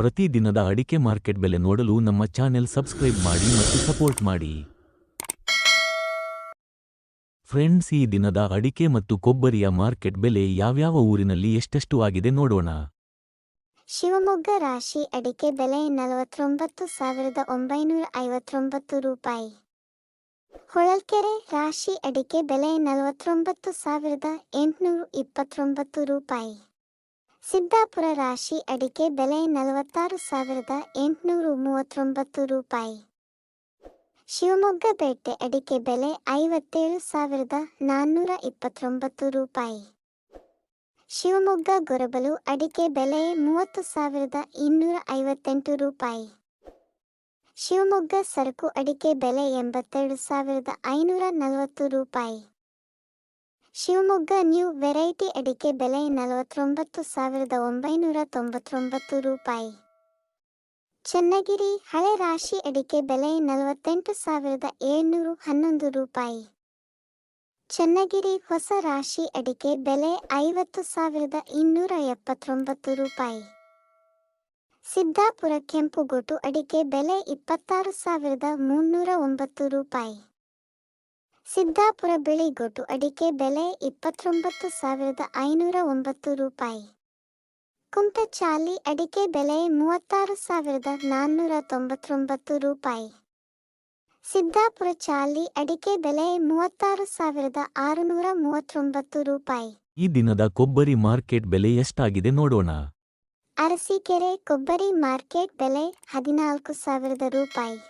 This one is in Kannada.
ಪ್ರತಿ ದಿನದ ಅಡಿಕೆ ಮಾರ್ಕೆಟ್ ಬೆಲೆ ನೋಡಲು ನಮ್ಮ ಚಾನೆಲ್ ಸಬ್ಸ್ಕ್ರೈಬ್ ಮಾಡಿ ಮತ್ತು ಸಪೋರ್ಟ್ ಮಾಡಿ. ಫ್ರೆಂಡ್ಸ್, ಈ ದಿನದ ಅಡಿಕೆ ಮತ್ತು ಕೊಬ್ಬರಿಯ ಮಾರ್ಕೆಟ್ ಬೆಲೆ ಯಾವ್ಯಾವ ಊರಿನಲ್ಲಿ ಎಷ್ಟೆಷ್ಟು ಆಗಿದೆ ನೋಡೋಣ. ಶಿವಮೊಗ್ಗ ರಾಶಿ ಅಡಿಕೆ ಬೆಲೆ ನಲವತ್ತೊಂಬತ್ತು ಸಾವಿರದ ಒಂಬೈನೂರ ಐವತ್ತೊಂಬತ್ತು ರೂಪಾಯಿ. ಹೊಳಲ್ಕೆರೆ ರಾಶಿ ಅಡಿಕೆ ಬೆಲೆ ನಲವತ್ತೊಂಬತ್ತು ಸಾವಿರದ ಎಂಟುನೂರ ಇಪ್ಪತ್ತೊಂಬತ್ತು ರೂಪಾಯಿ. ಸಿದ್ದಾಪುರ ರಾಶಿ ಅಡಿಕೆ ಬೆಲೆ ನಲವತ್ತಾರು ಸಾವಿರದ ಎಂಟುನೂರ ಮೂವತ್ತೊಂಬತ್ತು ರೂಪಾಯಿ. ಶಿವಮೊಗ್ಗ ಪೇಟೆ ಅಡಿಕೆ ಬೆಲೆ ಐವತ್ತೇಳು ಸಾವಿರದ ನಾನ್ನೂರ ಇಪ್ಪತ್ತೊಂಬತ್ತು ರೂಪಾಯಿ. ಶಿವಮೊಗ್ಗ ಗೊರಬಲು ಅಡಿಕೆ ಬೆಲೆ ಮೂವತ್ತು ಸಾವಿರದ ಇನ್ನೂರ ಐವತ್ತೆಂಟು ರೂಪಾಯಿ. ಶಿವಮೊಗ್ಗ ಸರಕು ಅಡಿಕೆ ಬೆಲೆ ಎಂಬತ್ತೆರಡು ಸಾವಿರದ ಐನೂರ ನಲವತ್ತು ರೂಪಾಯಿ. ಶಿವಮೊಗ್ಗ ನ್ಯೂ ವೆರೈಟಿ ಅಡಿಕೆ ಬೆಲೆ ನಲವತ್ತೊಂಬತ್ತು ಸಾವಿರದ ಒಂಬೈನೂರ ತೊಂಬತ್ತೊಂಬತ್ತು ರೂಪಾಯಿ. ಚನ್ನಗಿರಿ ಹಳೆ ರಾಶಿ ಅಡಿಕೆ ಬೆಲೆ ನಲವತ್ತೆಂಟು ಸಾವಿರದ ಏಳ್ನೂರು ಹನ್ನೊಂದು ರೂಪಾಯಿ. ಚನ್ನಗಿರಿ ಹೊಸ ರಾಶಿ ಅಡಿಕೆ ಬೆಲೆ ಐವತ್ತು ಸಾವಿರದ ಇನ್ನೂರ ಎಪ್ಪತ್ತೊಂಬತ್ತು ರೂಪಾಯಿ. ಸಿದ್ದಾಪುರ ಕೆಂಪುಗೋಟು ಅಡಿಕೆ ಬೆಲೆ ಇಪ್ಪತ್ತಾರು ಸಾವಿರದ ಮುನ್ನೂರ ಒಂಬತ್ತು ರೂಪಾಯಿ. ಸಿದ್ದಾಪುರ ಬಿಳಿಗೋಟು ಅಡಿಕೆ ಬೆಲೆ ಇಪ್ಪತ್ತೊಂಬತ್ತು ಸಾವಿರದ ಐನೂರ ಒಂಬತ್ತು ರೂಪಾಯಿ. ಕುಂಟಚಾಲಿ ಅಡಿಕೆ ಬೆಲೆ ಮೂವತ್ತಾರು ಸಾವಿರದ ನಾನ್ನೂರ ತೊಂಬತ್ತೊಂಬತ್ತು ರೂಪಾಯಿ. ಸಿದ್ದಾಪುರ ಚಾಲಿ ಅಡಿಕೆ ಬೆಲೆ ಮೂವತ್ತಾರು ಸಾವಿರದ ಆರುನೂರ ಮೂವತ್ತೊಂಬತ್ತು ರೂಪಾಯಿ. ಈ ದಿನದ ಕೊಬ್ಬರಿ ಮಾರ್ಕೆಟ್ ಬೆಲೆ ಎಷ್ಟಾಗಿದೆ ನೋಡೋಣ. ಅರಸೀಕೆರೆ ಕೊಬ್ಬರಿ ಮಾರ್ಕೆಟ್ ಬೆಲೆ ಹದಿನಾಲ್ಕು ಸಾವಿರದ ರೂಪಾಯಿ.